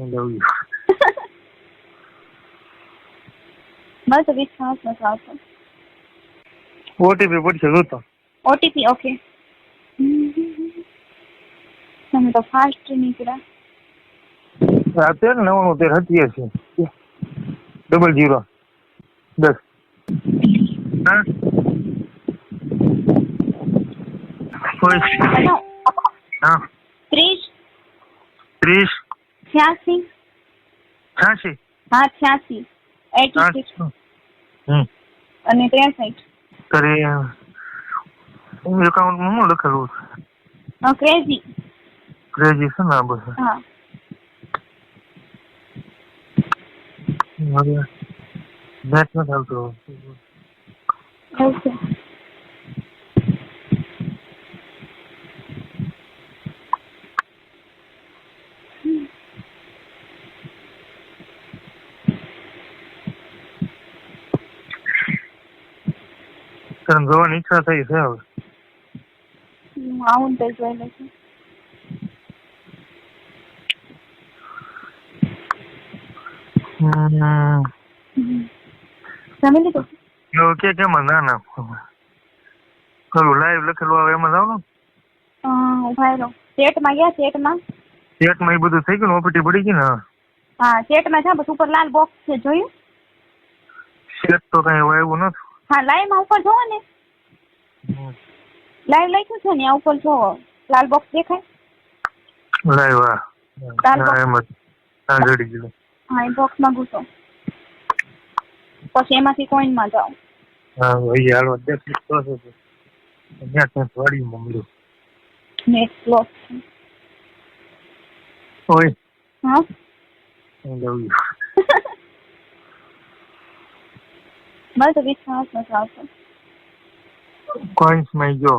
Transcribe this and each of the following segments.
Love you બસ વિશ્વાસ નથી આવતો. ઓટીપી પડશે જોતો ઓટીપી ઓકે તમે તો ફાસ્ટ નીકળ્યા. અત્યારે નવાણું તેર સત્યાસી ડબલ જીરો દસ હા હા ત્રીસ ત્રીસ છ્યાસી? છ્યાસી. હા છ્યાસી. Eighty hmm. અને ત્રેસઠ. કરી એકાઉન્ટમાં શું લખેલું છે? ક્રેઝી ક્રેઝી છે ને હા. નેટ નથી આવતો. એવું તને જોવાની ઈચ્છા થઈ છે હવે. હું આવું તો જોઈ લઈશું હમ. હમ. જમી લીધું? એવું કે કેમ ના ના પેલું લાઈવ લખેલું આવે એમાં જાવ ને? ઊભા રહો ચેટમાં ગયા ચેટમાં ચેટમાં એ બધું થઈ ગયું ઓપીટી પડી ગઈ ને? હા ચેટમાં છે બસ ઉપર લાલ બોક્સ છે જોયું? ચેટ તો કઈ એવું નથી. હા લાઈવમાં ઉપર જોવો ને. લાઈવ લખ્યું છે ને આ ઉપર જોવો. લાલ બોક્સ દેખાય? લાઈવ તો. હા જડી ગયું હા એ બોક્સમાં ઘૂસો. પછી એમાંથી કોઈનમાં જાઓ. હા ભાઈ હાલો દેખ તો છે તો. ઓય. હા? લવ યુ મને તો વિશ્વાસ નથી આવશે કોઈન્સમાં જો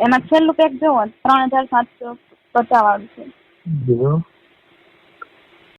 એમાં છેલ્લું પેક જોવો ત્રણ હજાર સાતસો પચાસ વાળું છે